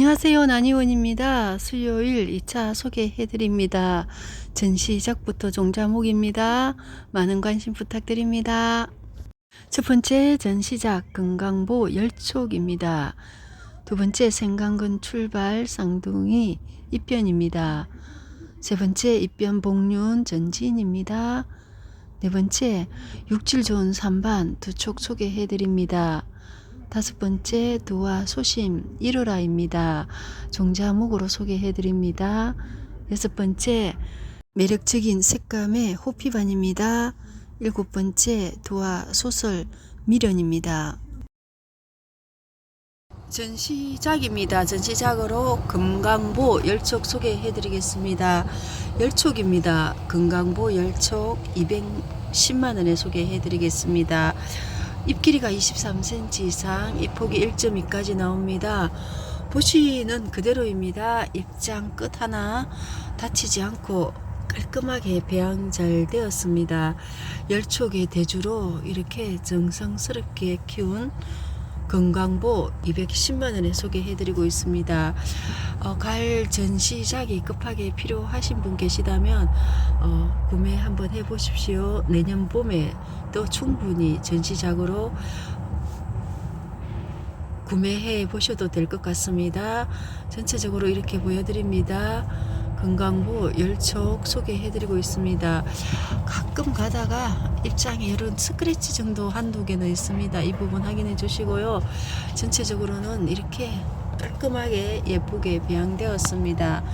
안녕하세요. 나니원입니다. 수요일 2차 소개해드립니다. 전시 작부터 종자목입니다. 많은 관심 부탁드립니다. 첫 번째 전시작 금강보 열촉입니다. 두 번째 생강근 출발 쌍둥이 입변입니다. 세 번째 입변 복륜 전진입니다. 네 번째 육질 좋은 산반 두 촉 소개해드립니다. 다섯 번째 두와 소심 1호라입니다. 종자목으로 소개해 드립니다. 여섯 번째 매력적인 색감의 호피반입니다. 일곱 번째 두와 소설 미련입니다. 전시작입니다. 전시작으로 금강보 열촉 소개해 드리겠습니다. 열촉입니다. 금강보 열촉 210만원에 소개해 드리겠습니다. 입 길이가 23cm 이상, 입 폭이 1.2까지 나옵니다. 보시는 그대로입니다. 입장 끝 하나 다치지 않고 깔끔하게 배양 잘 되었습니다. 열촉의 대주로 이렇게 정성스럽게 키운 건강보 210만 원에 소개해드리고 있습니다. 어, 갈 전시작이 급하게 필요하신 분 계시다면 어, 구매 한번 해보십시오. 내년 봄에 또 충분히 전시작으로 구매해 보셔도 될 것 같습니다. 전체적으로 이렇게 보여드립니다. 건강부 열촉 소개해드리고 있습니다. 가끔 가다가 입장에 이런 스크래치 정도 한두 개는 있습니다. 이 부분 확인해 주시고요. 전체적으로는 이렇게 깔끔하게 예쁘게 배양되었습니다.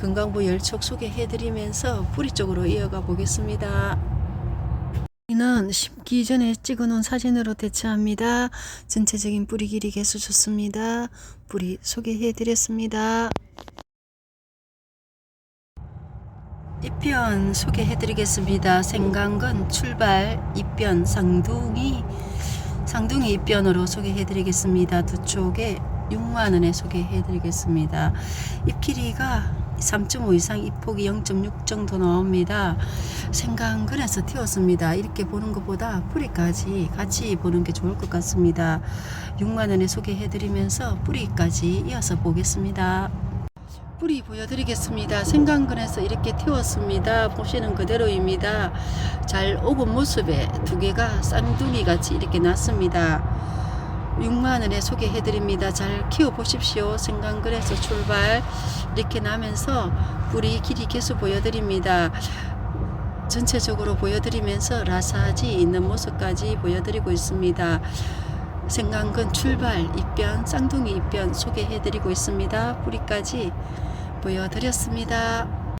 건강부 열촉 소개해 드리면서 뿌리 쪽으로 이어가 보겠습니다. 이는 심기 전에 찍어놓은 사진으로 대체합니다. 전체적인 뿌리 길이 개수 좋습니다. 뿌리 소개해드렸습니다. 입변 소개해드리겠습니다. 생강근 출발 입변 쌍둥이 쌍둥이 입변으로 소개해드리겠습니다. 두 쪽에 6만원에 소개해드리겠습니다. 입 길이가 3.5 이상 입폭이 0.6 정도 나옵니다. 생강근에서 튀었습니다. 이렇게 보는 것보다 뿌리까지 같이 보는 게 좋을 것 같습니다. 6만원에 소개해드리면서 뿌리까지 이어서 보겠습니다. 뿌리 보여드리겠습니다. 생강근에서 이렇게 태웠습니다. 보시는 그대로입니다. 잘 오은 모습에 두 개가 쌍둥이 같이 이렇게 났습니다. 6만원에 소개해드립니다. 잘 키워보십시오. 생강근에서 출발 이렇게 나면서 뿌리 길이 개수 보여드립니다. 전체적으로 보여드리면서 라사지 있는 모습까지 보여드리고 있습니다. 생강근 출발 입변 쌍둥이 입변 소개해드리고 있습니다. 뿌리까지 보여드렸습니다.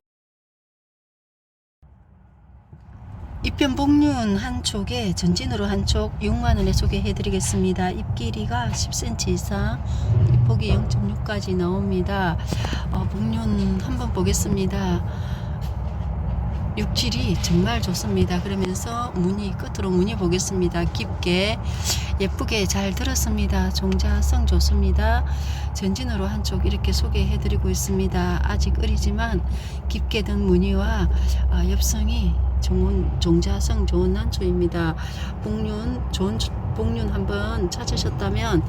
입변 복륜 한쪽에 전진으로 한쪽 6만원에 소개해드리겠습니다. 입 길이가 10cm 이상 입 폭이 0.6까지 나옵니다. 어, 복륜 한번 보겠습니다. 육질이 정말 좋습니다. 그러면서 무늬 끝으로 무늬 보겠습니다. 깊게 예쁘게 잘 들었습니다. 종자성 좋습니다. 전진으로 한쪽 이렇게 소개해 드리고 있습니다. 아직 어리지만 깊게 든 무늬와 아, 엽성이 좋은 종자성 좋은 난초입니다. 복륜 좋은 복륜 한번 찾으셨다면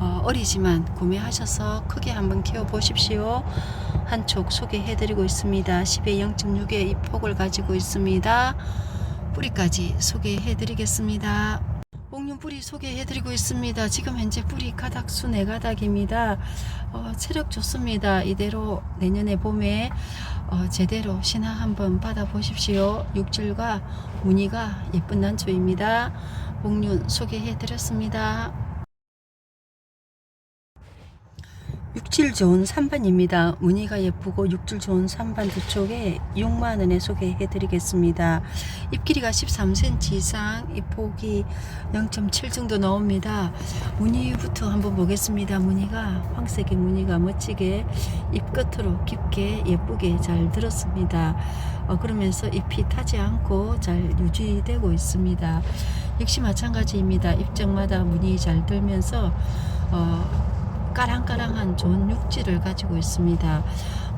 어, 어리지만 구매하셔서 크게 한번 키워 보십시오. 한쪽 소개해 드리고 있습니다. 10에 0.6의 입폭을 가지고 있습니다. 뿌리까지 소개해 드리겠습니다. 복륜 뿌리 소개해드리고 있습니다. 지금 현재 뿌리 가닥수 네 가닥입니다. 어, 체력 좋습니다. 이대로 내년에 봄에 어, 제대로 신화 한번 받아보십시오. 육질과 무늬가 예쁜 난초입니다. 복륜 소개해드렸습니다. 육질 좋은 산반입니다. 무늬가 예쁘고 육질 좋은 산반 두 쪽에 6만원에 소개해 드리겠습니다. 입 길이가 13cm 이상, 입 폭이 0.7 정도 나옵니다. 무늬부터 한번 보겠습니다. 무늬가 황색의 무늬가 멋지게 입 끝으로 깊게 예쁘게 잘 들었습니다. 어, 그러면서 잎이 타지 않고 잘 유지되고 있습니다. 역시 마찬가지입니다. 입장마다 무늬 잘 들면서 어, 까랑까랑한 좋은 육질을 가지고 있습니다.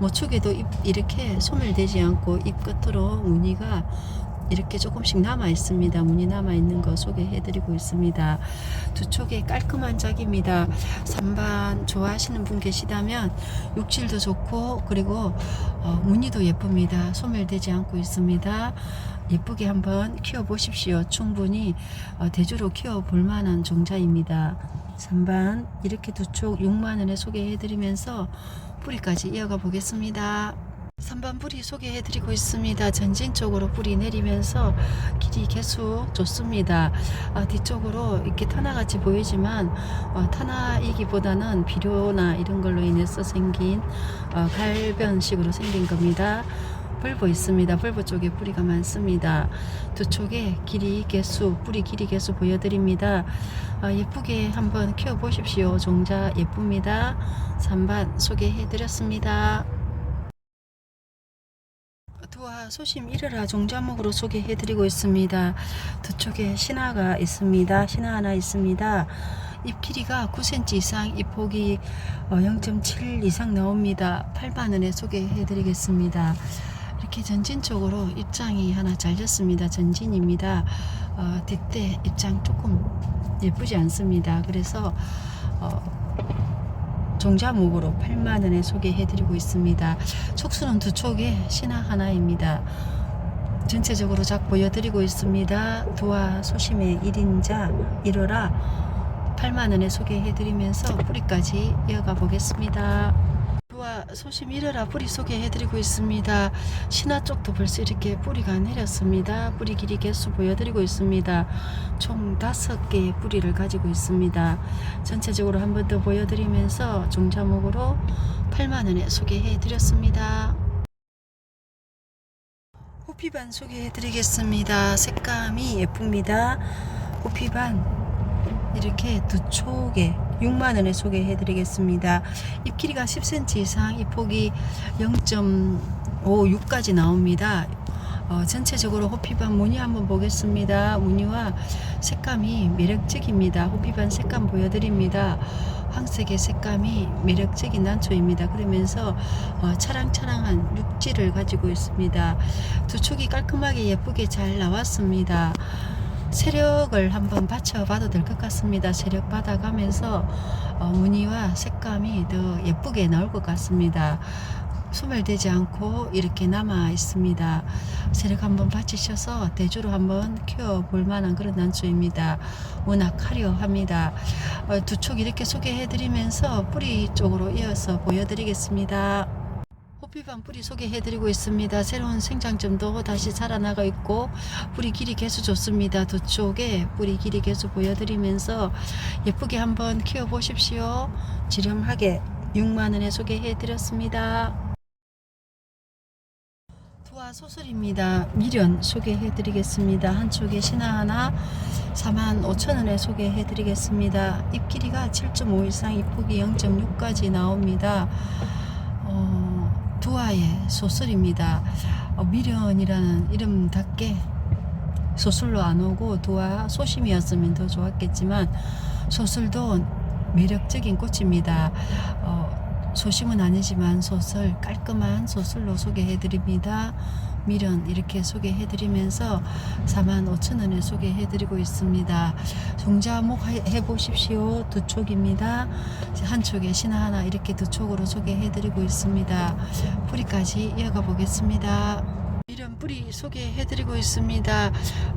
모축에도 입, 이렇게 소멸되지 않고 입 끝으로 무늬가 이렇게 조금씩 남아 있습니다. 무늬 남아 있는 거 소개해 드리고 있습니다. 두 촉에 깔끔한 짝입니다. 산반 좋아하시는 분 계시다면 육질도 좋고 그리고 어, 무늬도 예쁩니다. 소멸되지 않고 있습니다. 예쁘게 한번 키워 보십시오. 충분히 어, 대주로 키워 볼 만한 종자입니다. 3반 이렇게 두 촉 6만 원에 소개해 드리면서 뿌리까지 이어가 보겠습니다. 3번 뿌리 소개해 드리고 있습니다. 전진 쪽으로 뿌리 내리면서 길이 개수 좋습니다. 아, 뒤쪽으로 이렇게 타나같이 보이지만 어, 타나이기보다는 비료나 이런 걸로 인해서 생긴 어, 갈변식으로 생긴 겁니다. 벌보 있습니다. 벌보 쪽에 뿌리가 많습니다. 두 쪽에 길이 개수, 뿌리 길이 개수 보여드립니다. 아, 예쁘게 한번 키워 보십시오. 종자 예쁩니다. 3반 소개해 드렸습니다. 두와 소심 이르라 종자목으로 소개해 드리고 있습니다. 두 쪽에 신화가 있습니다. 신화 하나 있습니다. 잎 길이가 9cm 이상, 잎 폭이 0.7 이상 나옵니다. 8만 원에 소개해 드리겠습니다. 이렇게 전진 쪽으로 입장이 하나 잘렸습니다. 전진입니다. 어, 뒷대 입장 조금 예쁘지 않습니다. 그래서 어, 종자목으로 8만 원에 소개해 드리고 있습니다. 촉수는 두 촉에 신화 하나입니다. 전체적으로 작 보여드리고 있습니다. 두와 소심의 1인자 1호라 8만원에 소개해드리면서 뿌리까지 이어가 보겠습니다. 소심 1호라 뿌리 소개해드리고 있습니다. 신화 쪽도 벌써 이렇게 뿌리가 내렸습니다. 뿌리 길이 개수 보여드리고 있습니다. 총 5개의 뿌리를 가지고 있습니다. 전체적으로 한 번 더 보여드리면서 종자목으로 8만원에 소개해드렸습니다. 호피반 소개해드리겠습니다. 색감이 예쁩니다. 호피반 이렇게 두 촉에 6만원에 소개해 드리겠습니다. 잎 길이가 10cm 이상, 잎 폭이 0.56까지 나옵니다. 어, 전체적으로 호피반 무늬 한번 보겠습니다. 무늬와 색감이 매력적입니다. 호피반 색감 보여드립니다. 황색의 색감이 매력적인 난초입니다. 그러면서 어, 차랑차랑한 육질을 가지고 있습니다. 두 촉이 깔끔하게 예쁘게 잘 나왔습니다. 세력을 한번 받쳐봐도 될 것 같습니다. 세력 받아가면서 어, 무늬와 색감이 더 예쁘게 나올 것 같습니다. 소멸되지 않고 이렇게 남아 있습니다. 세력 한번 받치셔서 대주로 한번 키워 볼 만한 그런 난초입니다. 워낙 화려합니다. 어, 두촉 이렇게 소개해 드리면서 뿌리 쪽으로 이어서 보여드리겠습니다. 호피반 뿌리 소개해 드리고 있습니다. 새로운 생장점도 다시 자라나가 있고 뿌리 길이 개수 좋습니다. 두 쪽에 뿌리 길이 개수 보여드리면서 예쁘게 한번 키워 보십시오. 지렴하게 6만원에 소개해 드렸습니다. 두화 소설입니다. 미련 소개해 드리겠습니다. 한쪽에 신화 하나 4만 5천 원에 소개해 드리겠습니다. 잎 길이가 7.5 이상, 잎 폭이 0.6까지 나옵니다. 어, 두화의 소설입니다. 어, 미련이라는 이름답게 소설로 안 오고 두화 소심이었으면 더 좋았겠지만 소설도 매력적인 꽃입니다. 어, 소심은 아니지만 소설 깔끔한 소설로 소개해 드립니다. 미련 이렇게 소개해 드리면서 4만 5천 원에 소개해 드리고 있습니다. 종자목 해 보십시오. 두 촉입니다. 한 촉에 신화 하나 이렇게 두 촉으로 소개해 드리고 있습니다. 뿌리까지 이어가 보겠습니다. 미련 뿌리 소개해 드리고 있습니다.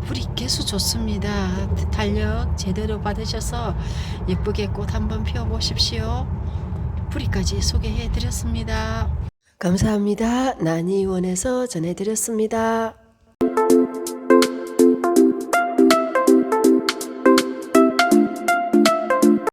뿌리 개수 좋습니다. 탄력 제대로 받으셔서 예쁘게 꽃 한번 피워 보십시오. 뿌리까지 소개해 드렸습니다. 감사합니다. 난이원에서 전해드렸습니다.